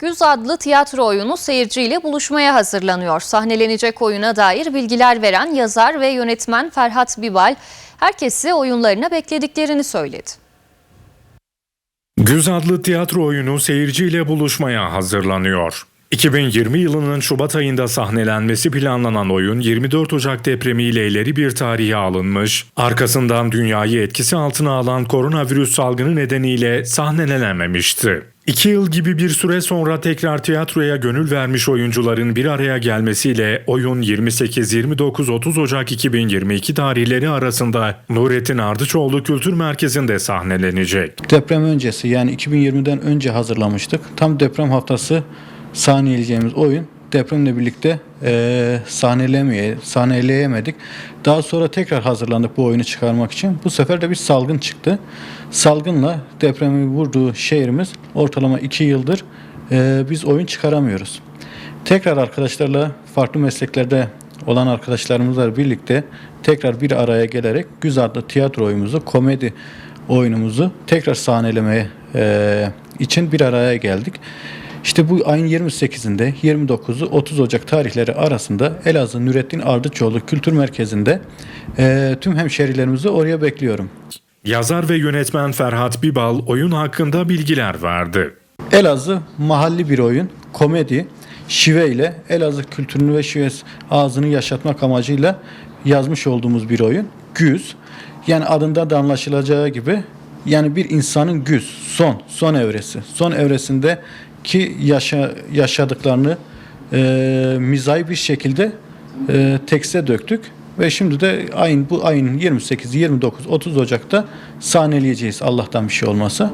Güz adlı tiyatro oyunu seyirciyle buluşmaya hazırlanıyor. Sahnelenecek oyuna dair bilgiler veren yazar ve yönetmen Ferhat Bibal, herkesi oyunlarına beklediklerini söyledi. Güz adlı tiyatro oyunu seyirciyle buluşmaya hazırlanıyor. 2020 yılının Şubat ayında sahnelenmesi planlanan oyun 24 Ocak depremiyle ileri bir tarihe alınmış, arkasından dünyayı etkisi altına alan koronavirüs salgını nedeniyle sahnelenememişti. İki yıl gibi bir süre sonra tekrar tiyatroya gönül vermiş oyuncuların bir araya gelmesiyle oyun 28-29-30 Ocak 2022 tarihleri arasında Nurettin Ardıçoğlu Kültür Merkezi'nde sahnelenecek. Deprem öncesi yani 2020'den önce hazırlamıştık. Tam deprem haftası sahneleyeceğimiz oyun depremle birlikte eee sahnelemeye, sahneleyemedik. Daha sonra tekrar hazırlandık bu oyunu çıkarmak için. Bu sefer de bir salgın çıktı. Salgınla depremi vurduğu şehrimiz ortalama 2 yıldır eee, biz oyun çıkaramıyoruz. Tekrar arkadaşlarla farklı mesleklerde olan arkadaşlarımızla birlikte tekrar bir araya gelerek Güz adlı tiyatro oyunumuzu, komedi oyunumuzu tekrar sahnelemeye eee, için bir araya geldik. İşte bu ayın 28'inde 29'u 30 Ocak tarihleri arasında Elazığ Nurettin Ardıçoğlu Kültür Merkezi'nde eee, tüm hemşerilerimizi oraya bekliyorum. Yazar ve yönetmen Ferhat Bibal oyun hakkında bilgiler verdi. Elazığ mahalli bir oyun, komedi, şive ile Elazığ kültürünü ve şivesi ağzını yaşatmak amacıyla yazmış olduğumuz bir oyun. Güz, yani adında da anlaşılacağı gibi yani bir insanın güz, son, son evresi. Son evresinde ki yaşa, yaşadıklarını e, mizah bir şekilde e, tekste döktük. Ve şimdi de ayın bu ayın 28, 29, 30 Ocak'ta sahneleyeceğiz Allah'tan bir şey olmasa.